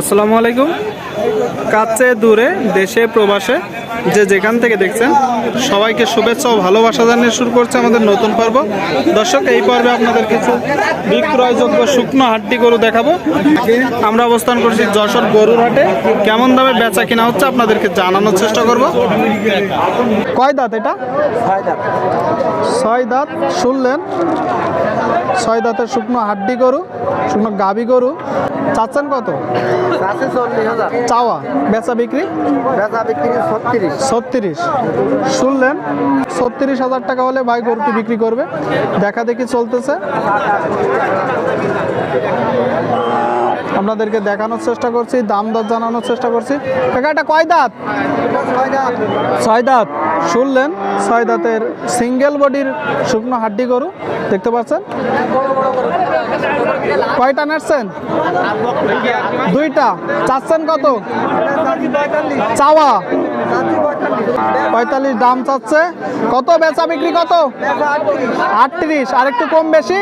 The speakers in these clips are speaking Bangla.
আসসালামু আলাইকুম। কাছে দূরে, দেশে, প্রবাসে, যে যেখান থেকে দেখছেন, সবাইকে শুভেচ্ছা ও ভালোবাসা জানিয়ে শুরু করছে আমাদের নতুন পর্ব। দর্শক, এই পর্বে আপনাদের কিছু বিক্রয়যোগ্য শুকনো হাটটি গরু দেখাবো। আমরা অবস্থান করছি যশোর গরুর হাটে কেমন দামে বেচা কিনা হচ্ছে আপনাদেরকে জানানোর চেষ্টা করব। কয় দাঁত এটা? ছয় দাঁত শুনলেন। ছয় দাঁতের শুকনো হাড্ডি গরু। শুকনো গাবি গরু চাচ্ছেন কত? চাওয়া বেচা বিক্রি? বেচা বিক্রি ছত্রিশ। ছত্রিশ। শুনলেন ছত্রিশ হাজার টাকা হলে ভাই গরুটি বিক্রি করবে। দেখা দেখি চলতেছে। আপনাদেরকে দেখানোর চেষ্টা করছি, দাম দর জানানোর চেষ্টা করছি। কাকা কয় দাঁত? ছয় দাঁত। শুনলেন, ছয় দাঁতের সিঙ্গেল বডির শুকনো হাড্ডি গরু, দেখতে পাচ্ছেন? কয়টা নাড়ছেন? দুইটা। চাচ্ছেন কত? চাওয়া। পঁয়তাল্লিশ দাম চাচ্ছে। কত বেচা বিক্রি কত? আটত্রিশ। আর একটু কম বেশি?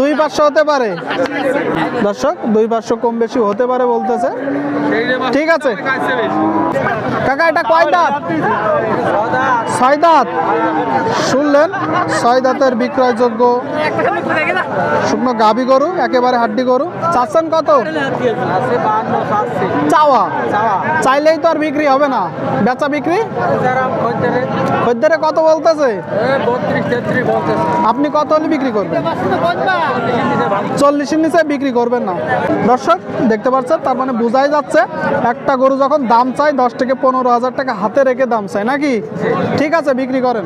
দুই পাঁচশো হতে পারে। দর্শক, দুই পাঁচশো কম বেশি হতে পারে বলতেছে। ঠিক আছে। কাকা, এটা কয় দাঁত? ছয় দাঁত। শুনলেন, ছয় দাঁতের বিক্রয়যোগ্য শুকনো গাবি গরু, একেবারে হাড্ডি গরু। চাচ্ছেন কত? চাওয়া। চাইলেই তো আর বিক্রি হবে না? বেচা বিক্রি? খদ্দেরে কত বলতেছে? আপনি কত হলে বিক্রি করবেন? চল্লিশের নিচে বিক্রি করবেন না। দর্শক, দেখতে পাচ্ছেন, তার মানে বোঝাই যাচ্ছে, একটা গরু যখন দাম চাই দশ থেকে পনেরো হাজার টাকা হাতে রেখে দাম চাই নাকি? ঠিক আছে, বিক্রি করেন।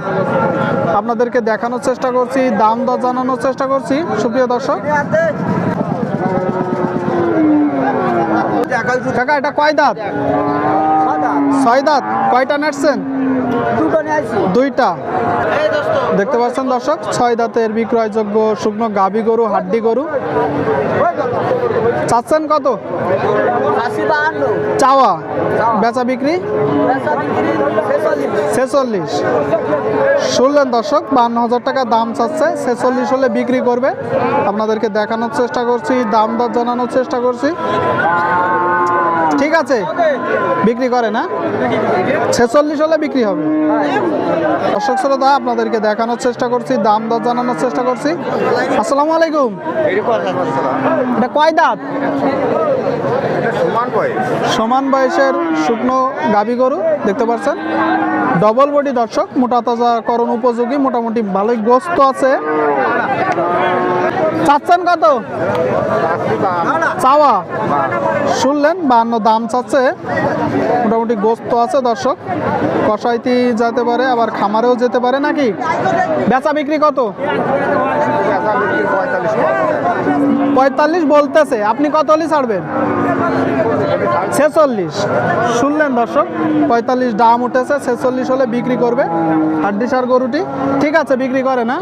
আপনাদেরকে দেখানোর চেষ্টা করছি, দাম দর জানানোর চেষ্টা করছি। সুপ্রিয় দর্শক। কাকা, এটা কয় দাঁত? ছয় দাঁত কয়টা নাটছেন দুইটা। দেখতে পাচ্ছেন দর্শক ছয় দাঁতের বিক্রয়যোগ্য শুকনো গাভী গরু হাড্ডি গরু। চাচ্ছেন কত? চাওয়া। বেচা বিক্রি? ছেচল্লিশ। শুনলেন দর্শক বান্ন হাজার টাকা দাম চাচ্ছে। ছেচল্লিশ হলে বিক্রি করবে। আপনাদেরকে দেখানোর চেষ্টা করছি দাম দর জানানোর চেষ্টা করছি। ঠিক আছে? বিক্রি করে না? ছেচল্লিশ হলে বিক্রি হবে। দর্শক শ্রোতা আপনাদেরকে দেখানোর চেষ্টা করছি দাম দর জানানোর চেষ্টা করছি। আসসালামু আলাইকুম। এটা কয় দাঁত? সমান বয়সের শুকনো গাবি গরু দেখতে পাচ্ছেন? ডবল বডি দর্শক মোটা তাজা করণ উপযোগী মোটামুটি ভালোই গোস্ত আছে। চাচ্ছেন কত? চাওয়া। শুনলেন বান্ন দাম চাচ্ছে। মোটামুটি গোস্ত আছে দর্শক। কষাইতি যেতে পারে, আবার খামারেও যেতে পারে নাকি? বেচা বিক্রি কত? পঁয়তাল্লিশ বলতেছে। আপনি কত হলে ছাড়বেন? ছেচল্লিশ। শুনলেন দর্শক, পঁয়তাল্লিশ দাম উঠেছে, ছেচল্লিশ হলে বিক্রি করবে। হাড্ডিসার গরুটি। ঠিক আছে, বিক্রি করে না।